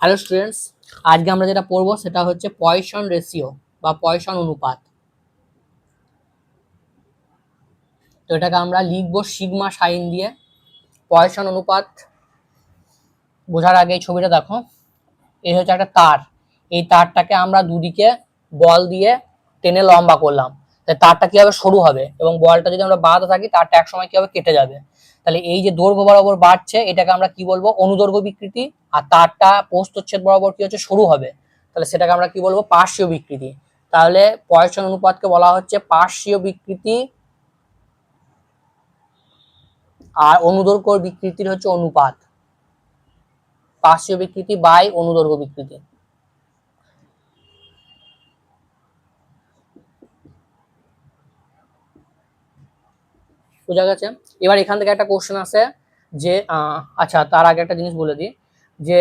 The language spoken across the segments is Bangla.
হ্যালো স্টুডেন্টস আজকে আমরা যেটা পড়ব সেটা হচ্ছে পয়সন রেশিও বা পয়সন অনুপাত। তো এটাকে আমরা লিখব সিগমা সাইন দিয়ে। পয়সন অনুপাত, বোঝার আগে এই ছবিটা দেখো। এই হচ্ছে একটা তার। এই তারটাকে আমরা দুদিকে বল দিয়ে টেনে লম্বা করলাম। তাহলে তারটা কি হবে সরু হবে এবং বলটা যদি আমরা বাঁধা থাকি, তারটা এক সময় কি হবে কেটে যাবে? তাহলে এই যে দৈর্ঘ্য বরাবর বাড়ছে, এটাকে আমরা কি বলব? অনুদৈর্ঘ্য বিকৃতি। আর তারটা প্রস্থচ্ছেদ বরাবর কি হচ্ছে? সরু হবে। তাহলে সেটাকে আমরা কি বলব? পার্শ্বীয় বিকৃতি। তাহলে পয়সন অনুপাতকে বলা হচ্ছে পার্শ্বীয় বিকৃতি। আর অনুদৈর্ঘ্য বিকৃতির হচ্ছে অনুপাত। পার্শ্বীয় বিকৃতি বাই অনুদৈর্ঘ্য বিকৃতি। বোঝা গেছে? এবার এখান থেকে একটা কোশ্চেন আছে যে আচ্ছা তার আগে একটা জিনিস বলে দিই যে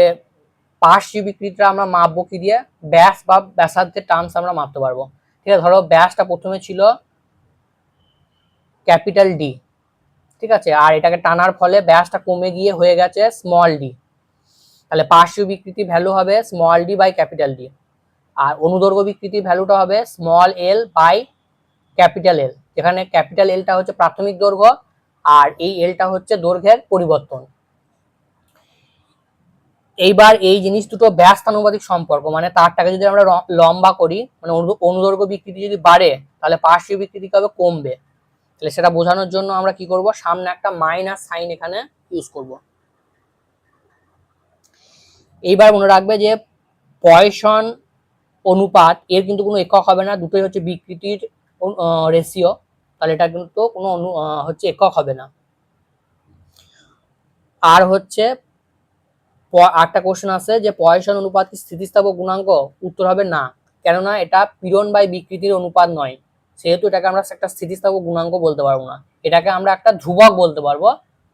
পার্শ্বীয় বিকৃতিটা আমরা মাপবো কি দিয়ে? ব্যাস বা ব্যাসার্ধের টার্মস আমরা মাপতে পারব। ঠিক আছে, ধরো ব্যাসটা প্রথমে ছিল ক্যাপিটাল ডি ঠিক আছে, আর এটাকে টানার ফলে ব্যাসটা কমে গিয়ে হয়ে গেছে স্মল ডি তাহলে পার্শ্বীয় বিকৃতি ভ্যালু হবে small D by capital D আর অনুদৈর্ঘ্য বিকৃতি ভ্যালুটা হবে small L by capital L যেখানে ক্যাপিটাল এলটা হচ্ছে প্রাথমিক দৈর্ঘ্য আর এই এলটা হচ্ছে দৈর্ঘ্যের পরিবর্তন। এইবার এই জিনিস দুটো ব্যস্তানুপাতিক সম্পর্ক মানে তারটাকে যদি আমরা লম্বা করি মানে অনু- অনুদৈর্ঘ্য বিকৃতি যদি বাড়ে, তাহলে পার্শ্বীয় বিকৃতি কবে কমবে। তাহলে সেটা বোঝানোর জন্য আমরা কি করব? সামনে একটা মাইনাস সাইন এখানে ইউজ করব। এইবার মনে রাখবে যে পয়সন অনুপাত, এর কিন্তু কোনো একক হবে না, দুটোই হচ্ছে বিকৃতির রেশিও তাহলে এটা কিন্তু কোনো অনু হচ্ছে একক হবে না। আর হচ্ছে আরেকটা কোশ্চেন আছে যে পয়সন অনুপাত স্থিতিস্থাপক গুণাঙ্ক উত্তর হবে না, কেননা এটা পীড়ন বাই বিকৃতির অনুপাত নয়। সেহেতু এটাকে আমরা একটা স্থিতিস্থাপক গুণাঙ্ক বলতে পারব না। এটাকে আমরা একটা ধ্রুবক বলতে পারব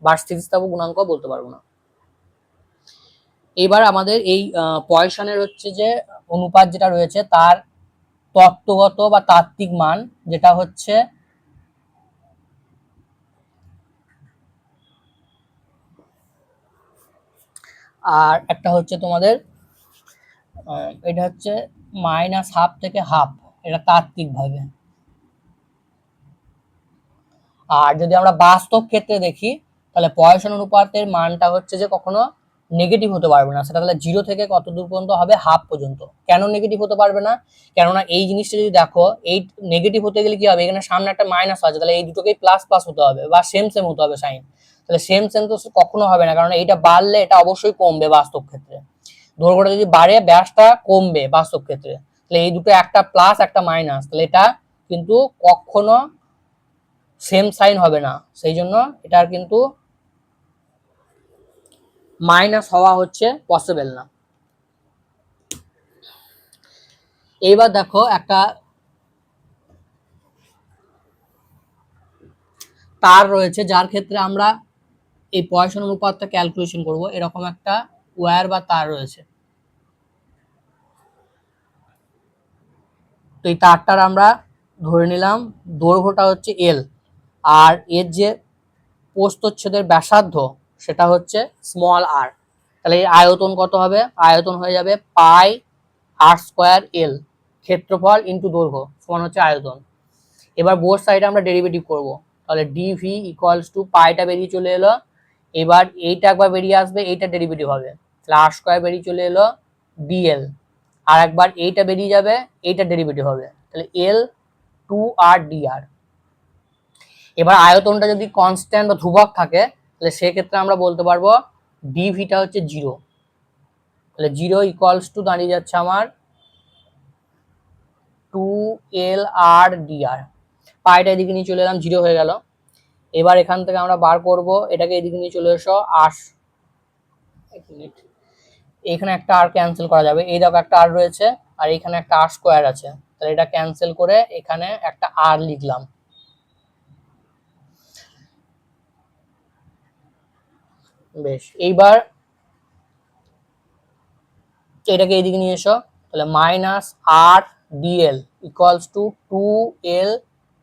বা স্থিতিস্থাপক গুণাঙ্ক বলতে পারব না। এবার আমাদের এই পয়সনের হচ্ছে যে অনুপাত যেটা রয়েছে, তার তত্ত্বগত বা তাত্ত্বিক মান যেটা হচ্ছে আর একটা হচ্ছে তোমাদের এটা হচ্ছে মাইনাস হাফ থেকে হাফ এটা তাত্ত্বিক ভাবে আর যদি আমরা বাস্তব ক্ষেত্রে দেখি, তাহলে পয়সন অনুপাতের মানটা হচ্ছে যে কখনো নেগেটিভ হতে পারবে না। সেটা তাহলে জিরো থেকে কত দূর পর্যন্ত হবে? হাফ পর্যন্ত। কেন নেগেটিভ হতে পারবে না? কেননা এই জিনিসটা যদি দেখো, এই নেগেটিভ হতে গেলে কি হবে? এখানে সামনে একটা মাইনাস আছে, তাহলে এই দুটোকেই প্লাস প্লাস হতে হবে বা সেম সেম হতে হবে সাইন তাহলে সেম তো কখনো হবে না, কারণ এইটা বাড়লে এটা অবশ্যই কমবে বাস্তব ক্ষেত্রে। দৈর্ঘ্যটা যদি বাড়ে, ব্যাসটা কমবে বাস্তব ক্ষেত্রে। তাহলে এই দুটো একটা প্লাস একটা মাইনাস তাহলে এটা কিন্তু কখনো সেম সাইন হবে না। সেই জন্য এটার কিন্তু মাইনাস হওয়া হচ্ছে পসিবল না। এইবার দেখো একটা তার রয়েছে, যার ক্ষেত্রে আমরা এই পয়সন অনুপাতটা ক্যালকুলেশন করব। এরকম একটা ওয়্যার বা তার রয়েছে। তো এই তারটার আমরা ধরে নিলাম, দৈর্ঘ্যটা হচ্ছে এল আর এর যে পোস্তচ্ছেদের ব্যাসার্ধ, সেটা হচ্ছে স্মল আর তাহলে এর আয়তন কত হবে? আয়তন হয়ে যাবে পাই আর স্কোয়ার এল ক্ষেত্রফল ইন্টু দৈর্ঘ্য, সমান হচ্ছে আয়তন। এবার বোর সাইডে আমরা ডেরিভেটিভ করব। তাহলে ডিভি ইকুয়ালস টু পাইটা বেরিয়ে চলে এলো। এবার এইটা একবার বেরিয়ে আসবে, এইটা ডেরিভেটিভ হবে। তাহলে আর স্কোয়ার বেরিয়ে চলে এলো ডিএল আর একবার এইটা বেরিয়ে যাবে, এইটা ডেরিভেটিভ হবে। তাহলে এল টু আর ডি আর এবার আয়তনটা যদি কনস্ট্যান্ট বা ধ্রুবক থাকে, তাহলে সেক্ষেত্রে আমরা বলতে পারব ডিভিটা হচ্ছে জিরো তাহলে জিরো ইকুয়ালস টু দাঁড়িয়ে যাচ্ছে আমার টু এল আর ডি আর পাইটা এদিকে নিয়ে চলে এলাম জিরো হয়ে গেল। এবার এখান থেকে আমরা বার করব। এটাকে এদিকে নিয়ে চলে এসো। আস। এক মিনিট। এখানে একটা আর ক্যান্সেল করা যাবে। এই দেখো একটা আর রয়েছে, আর এখানে একটা আর স্কোয়ার আছে। তাহলে এটা ক্যান্সেল করে এখানে একটা আর লিখলাম। বেশ, এইবার এটাকে এইদিকে নিয়ে এসো। তাহলে minus R D L equals to two L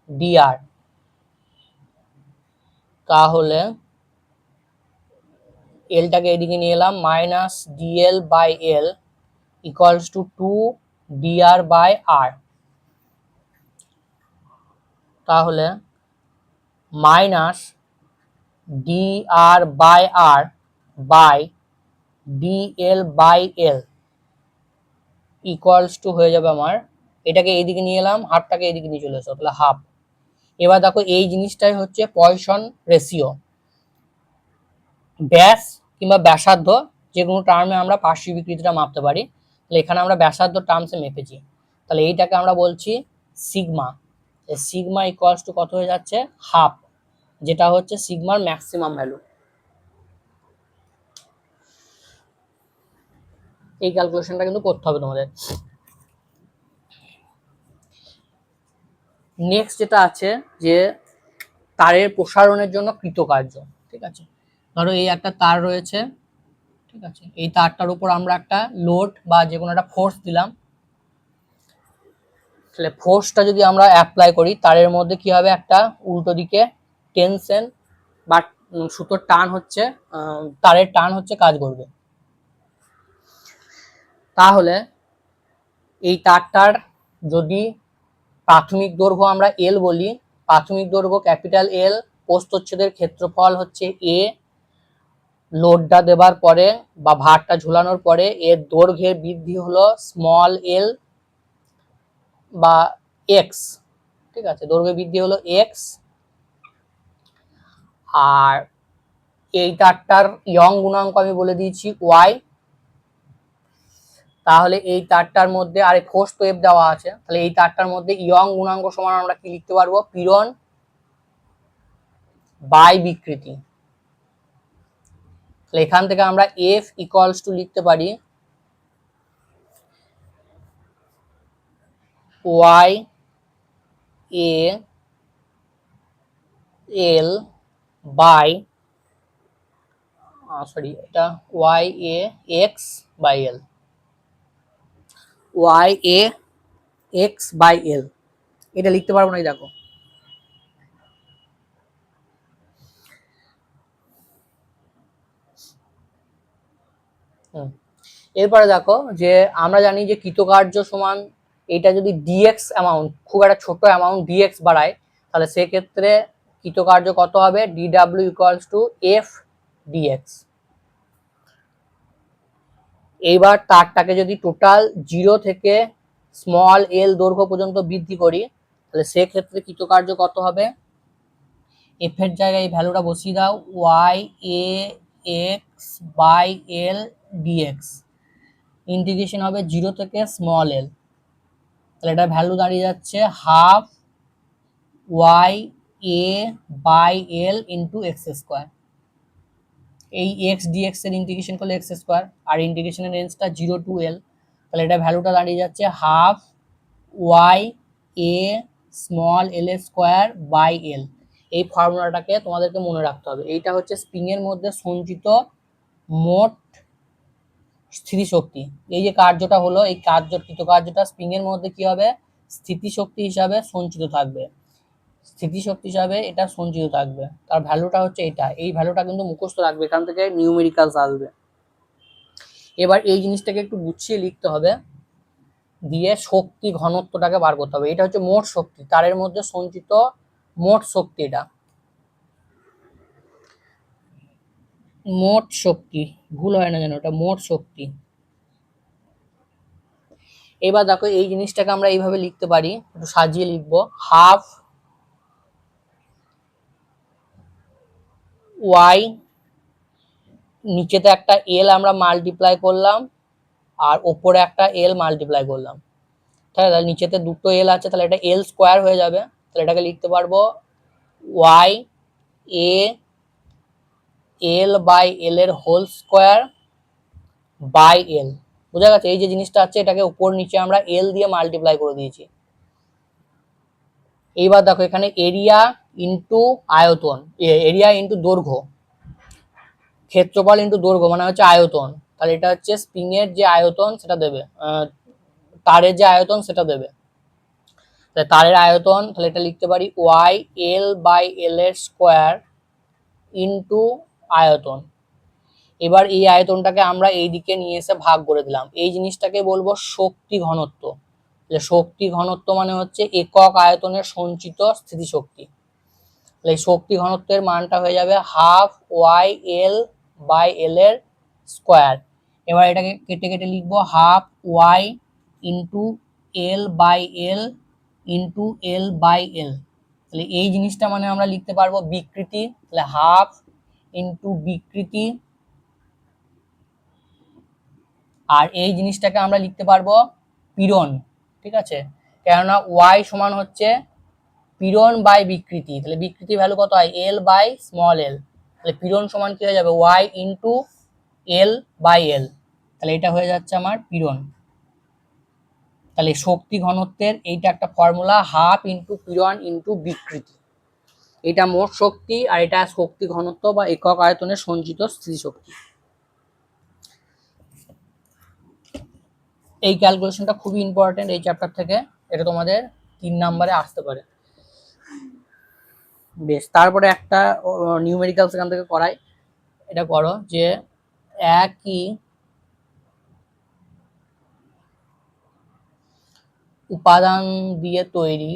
D R তাহলে এলটাকে এদিকে নিয়ে এলাম minus D L by L equals to two D R by R তাহলে minus D R by R by D L by L equals to হয়ে যাবে আমার, এটাকে এইদিকে নিয়ে এলাম হাফটাকে এইদিকে নিয়ে চলে এসো, তাহলে হাফ এবার দেখো এই জিনিসটাই হচ্ছে পয়সন রেশিও ব্যাস কিংবা ব্যাসার্ধ, যে কোনো টার্মে আমরা পার্শ্বিক বিকৃতিটা মাপতে পারি। তাহলে এখানে আমরা ব্যাসার্ধ টার্মসে মেপেছি। তাহলে এইটাকে আমরা বলছি সিগমা সিগমা ইকুয়ালস টু কত হয়ে যাচ্ছে? হাফ যেটা হচ্ছে সিগমার ম্যাক্সিমাম ভ্যালু এই ক্যালকুলেশনটা কিন্তু করতে হবে তোমাদের। নেক্সট যেটা আছে যে তারের প্রসারণের জন্য কৃতকার্য, ঠিক আছে? ধরো এই একটা তার রয়েছে, ঠিক আছে? এই তারটার উপর আমরা একটা লোড বা যে কোনো একটা ফোর্স দিলাম। তাহলে ফোর্সটা যদি আমরা অ্যাপ্লাই করি, তারের মধ্যে কি হবে? একটা উল্টো দিকে টেনশন বা সুতোর টান হচ্ছে তারের টান হচ্ছে কাজ করবে। তাহলে এই তারটার যদি প্রাথমিক দৈর্ঘ্য আমরা এল বলি। প্রাথমিক দৈর্ঘ্য ক্যাপিটাল এল প্রস্থচ্ছেদের ক্ষেত্রফল হচ্ছে এ লোডটা দেবার পরে বা ভারটা ঝুলানোর পরে এর দৈর্ঘ্যের বৃদ্ধি হলো স্মল এল বা এক্স ঠিক আছে দৈর্ঘ্য বৃদ্ধি হলো এক্স আর এই তারটার ইয়ং গুণাঙ্ক আমি বলে দিয়েছি ওয়াই তাহলে এই তারটার মধ্যে আরে ফোর্স তো এফ দেওয়া আছে। তাহলে এই তারটার মধ্যে ইয়ং গুণাঙ্ক সমান আমরা কি লিখতে পারব? পীড়ন বাই বিকৃতি। তাহলে এখান থেকে আমরা এফ ইকুয়ালস টু লিখতে পারি Y A L by sorry এটা Y A X by L Y A X by L এটা লিখতে পারব না দেখো। এরপরে দেখো যে আমরা জানি যে কৃতকার্য সমান এটা যদি ডিএক্স অ্যামাউন্ট খুব একটা ছোট অ্যামাউন্ট ডিএক্স বাড়ায়, তাহলে সেক্ষেত্রে কৃতকার্য কত হবে? D W equals to F D X এইবার তারটাকে যদি টোটাল জিরো থেকে স্মল এল দৈর্ঘ্য পর্যন্ত বৃদ্ধি করি, তাহলে সেক্ষেত্রে কৃতকার্য কত হবে? এফ এর জায়গায় এই ভ্যালুটা বসিয়ে দাও Y A X by L D X integration হবে জিরো থেকে স্মল এল তাহলে এটা ভ্যালু দাঁড়িয়ে যাচ্ছে half Y A by L into X square এই এক্স ডিএক্স এর ইন্টিগ্রেশন করলে এক্স স্কোয়ার আর ইন্টিগ্রেশনের রেঞ্জটা জিরো টু এল তাহলে এটা ভ্যালুটা দাঁড়িয়ে যাচ্ছে half Y A small L A square by L এই ফর্মুলাটাকে তোমাদেরকে মনে রাখতে হবে। এইটা হচ্ছে স্প্রিং এর মধ্যে সঞ্চিত মোট স্থিতিশক্তি। এই যে কার্যটা হলো, এই কার্য কার্যটা স্প্রিং এর মধ্যে কি হবে? স্থিতিশক্তি হিসাবে সঞ্চিত থাকবে। স্থিতিশক্তি হিসাবে এটা সঞ্চিত থাকবে। তার ভ্যালুটা হচ্ছে এটা। এই ভ্যালুটা কিন্তু মুখস্থ রাখবে, এখান থেকে নিউমেরিক্যালস আসবে। এবার এই জিনিসটাকে একটু গুছিয়ে লিখতে হবে। দিয়ে শক্তি ঘনত্বটাকে বার করতে হবে। এটা হচ্ছে মোট শক্তি। তারের মধ্যে সঞ্চিত মোট শক্তি এটা। মোট শক্তি। ভুল হয় না যেন ওটা মোট শক্তি। এবার দেখো এই জিনিসটাকে আমরা এইভাবে লিখতে পারি। একটু সাজিয়ে লিখব। হাফ ওয়াই নিচেতে একটা এল আমরা মাল্টিপ্লাই করলাম, আর ওপরে একটা এল মাল্টিপ্লাই করলাম। ঠিক আছে নিচেতে দুটো এল আছে, তাহলে এটা এল স্কোয়ার হয়ে যাবে। তাহলে এটাকে লিখতে পারব Y A L by L এর হোল স্কোয়ার বাই এল বোঝা গেছে? এই যে জিনিসটা আছে, এটাকে উপর নিচে আমরা এল দিয়ে মাল্টিপ্লাই করে দিয়েছি। এইবার দেখো, এখানে এরিয়া ইন্টু আয়তন এরিয়া ইন্টু দৈর্ঘ্য, ক্ষেত্রফল ইন্টু দৈর্ঘ্য মানে হচ্ছে আয়তন। তাহলে এটা হচ্ছে স্প্রিং এর যে আয়তন সেটা দেবে তারের যে আয়তন সেটা দেবে। তাহলে তারের আয়তন, তাহলে এটা লিখতে পারি ওয়াই এল বাই এল এর স্কোয়ার ইন্টু আয়তন। এবার এই আয়তনটাকে আমরা এই দিকে নিয়ে এসে ভাগ করে দিলাম। এই জিনিসটাকে বলব শক্তি ঘনত্ব। শক্তি ঘনত্ব মানে হচ্ছে একক আয়তনের সঞ্চিত স্থিতিশক্তি। তাহলে শক্তি ঘনত্বের মানটা হয়ে যাবে half Y L by L এর স্কোয়ার। এবার এটাকে কেটে কেটে লিখব, half Y into L by L into L by L. তাহলে এই জিনিসটা মানে আমরা লিখতে পারব বিকৃতি, তাহলে হাফ ইন্টু বিকৃতি। আর এই জিনিসটাকে আমরা লিখতে পারব পীড়ন, ঠিক আছে? কেননা ওয়াই সমান হচ্ছে পীড়ন বাই বিকৃতি, তাহলে বিকৃতি ভ্যালু কত হয়? এল বাই স্মল এল তাহলে পীড়ন সমান কি হয়ে যাবে? Y into L by L তাহলে এটা হয়ে যাচ্ছে আমার পীড়ন তাহলে শক্তি ঘনত্বের এইটা একটা ফর্মুলা হাফ ইন্টু পীড়ন ইন্টু বিকৃতি। এটা মোট শক্তি আর এটা শক্তি ঘনত্ব বা একক আয়তনের সঞ্চিত স্থিতিশক্তি। এই ক্যালকুলেশনটা খুবই ইম্পর্টেন্ট এই চ্যাপ্টার থেকে। এটা তোমাদের তিন নাম্বারে আসতে পারে। বেশ, তারপরে একটা নিউমেরিক্যাল সেখান থেকে করাই। এটা করো যে একই উপাদান দিয়ে তৈরি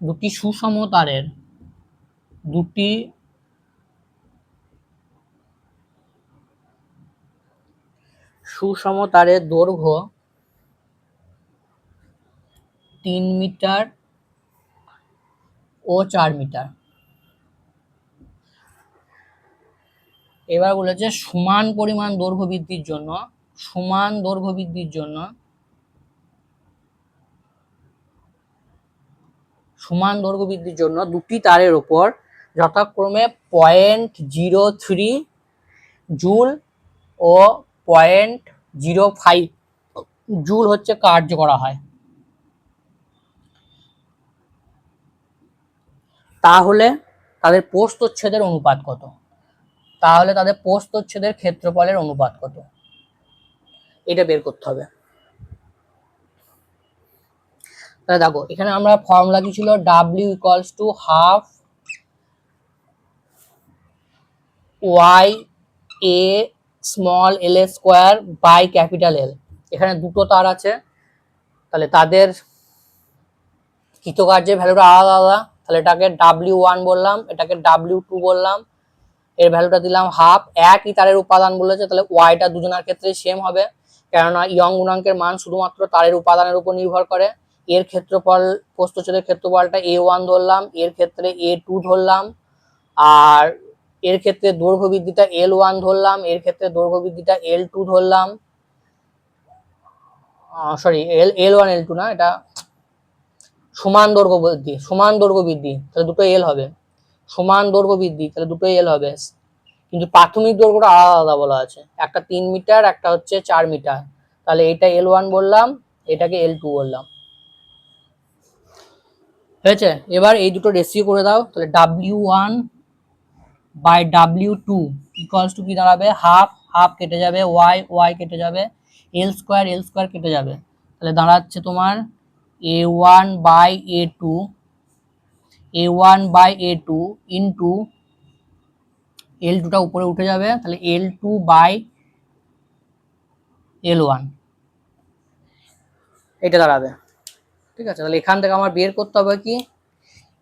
দুটি সুষম তারের দুটি সুষম তারের দৈর্ঘ্য তিন মিটার ও চার মিটার। এবার বলেছে সমান পরিমাণ দৈর্ঘ্য বৃদ্ধির জন্য, সমান দৈর্ঘ্য বৃদ্ধির জন্য, সমান দৈর্ঘ্য বৃদ্ধির জন্য দুটি তারের ওপর যথাক্রমে পয়েন্ট জিরো থ্রি জুল ও পয়েন্ট জিরো ফাইভ জুল হচ্ছে কার্য করা হয়। তাহলে তাদের প্রস্থচ্ছেদের অনুপাত কত? তাহলে তাদের প্রস্থচ্ছেদের ক্ষেত্রফলের অনুপাত কত? এটা বের করতে হবে। তাহলে দেখো, এখানে আমরা ফর্মুলা কি ছিল W equals to half Y A small L A square by capital L এখানে দুটো তার আছে। তাহলে তাদের কৃতকার্যের ভ্যালুটা আলাদা আলাদা। তাহলে এটাকে ডাব্লিউ ওয়ান বললাম, এটাকে ডাব্লিউ টু বললাম, এর ভ্যালুটা দিলাম হাফ একই তারের উপাদান বলেছে, তাহলে ওয়াইটা দুজনের ক্ষেত্রে সেম হবে, কেননা ইয়ং গুণাঙ্কের মান শুধুমাত্র তারের উপাদানের উপর নির্ভর করে, এর ক্ষেত্রফল, প্রস্থচ্ছেদের ক্ষেত্রফলটা এ ওয়ান ধরলাম, এর ক্ষেত্রে এ টু ধরলাম, আর এর ক্ষেত্রে দৈর্ঘ্য বৃদ্ধিটা এল ওয়ান ধরলাম, এর ক্ষেত্রে দৈর্ঘ্য বৃদ্ধিটা এল টু ধরলাম sorry L L one L two না, এটা সমান দৈর্ঘ্য বৃদ্ধি, সমান দৈর্ঘ্য বৃদ্ধি, তাহলে দুটো এল হবে। সমান দৈর্ঘ্য বৃদ্ধি, তাহলে দুটো এল হবে। কিন্তু প্রাথমিক দৈর্ঘ্যটা আলাদা আলাদা বলা আছে। একটা তিন মিটার, একটা হচ্ছে চার মিটার। তাহলে এটা এল ওয়ান বললাম, এটাকে এল টু বললাম। হয়েছে এবার এই দুটো রেসিও করে দাও, তাহলে W one by W two equals to কি দাঁড়াবে? হাফ হাফ কেটে যাবে ওয়াই ওয়াই কেটে যাবে এল স্কোয়ার এল স্কোয়ার কেটে যাবে। তাহলে দাঁড়াচ্ছে তোমার A one by A two A one by A two into L টুটা উপরে উঠে যাবে, তাহলে L two by L one এটা দাঁড়াবে। ঠিক আছে, তাহলে এখান থেকে আমার বের করতে হবে কি?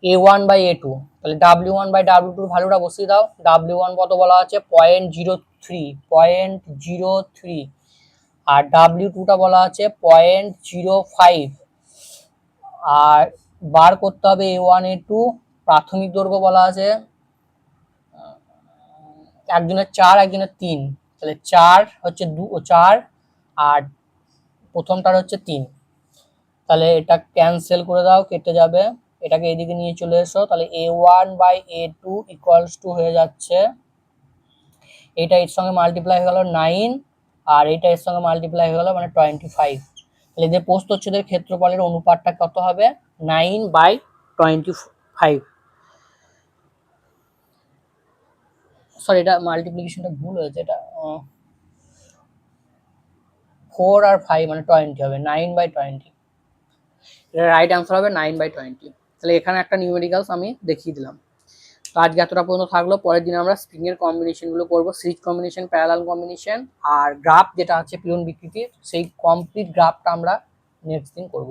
A one by A two তাহলে ডাব্লিউ ওয়ান বাই ডাব্লিউ টুর ভ্যালুটা বসিয়ে দাও। ডাব্লিউ ওয়ান কত বলা আছে? Point zero three point zero three আর ডাব্লিউ টুটা বলা আছে পয়েন্ট জিরো ফাইভ আর বার করতে হবে এ ওয়ান এ টু প্রাথমিক দৈর্ঘ্য বলা আছে। একজনের চার, একজনের তিন। তাহলে চার হচ্ছে দু চার, আর প্রথমটার হচ্ছে তিন। তাহলে এটা ক্যান্সেল করে দাও, কেটে যাবে। এটাকে এদিকে নিয়ে চলে এসো। তাহলে A one by A two equals two হয়ে যাচ্ছে। এটা এর সঙ্গে মাল্টিপ্লাই হয়ে গেল নাইন আর এটা এর সঙ্গে মাল্টিপ্লাই হয়ে গেল মানে টোয়েন্টি ফাইভ তাহলে যে প্রস্থচ্ছেদের ক্ষেত্রফলের অনুপাতটা কত হবে? Nine by twenty five sorry এটা মাল্টিপ্লিকেশনটা ভুল হয়েছে, এটা ফোর আর ফাইভ মানে টোয়েন্টি হবে নাইন বাই টোয়েন্টি এটা রাইট অ্যান্সার হবে নাইন বাই টোয়েন্টি তাহলে এখানে একটা নিউমেরিক্যালস আমি দেখিয়ে দিলাম। আজকে এতটা পর্যন্ত থাকল। পরের দিন আমরা স্প্রিং এর কম্বিনেশনগুলো করব। সিরিজ কম্বিনেশন প্যারালাল কম্বিনেশন আর গ্রাফ যেটা আছে পিলন বিকৃতির, সেই কমপ্লিট গ্রাফটা আমরা নেক্সট দিন করব।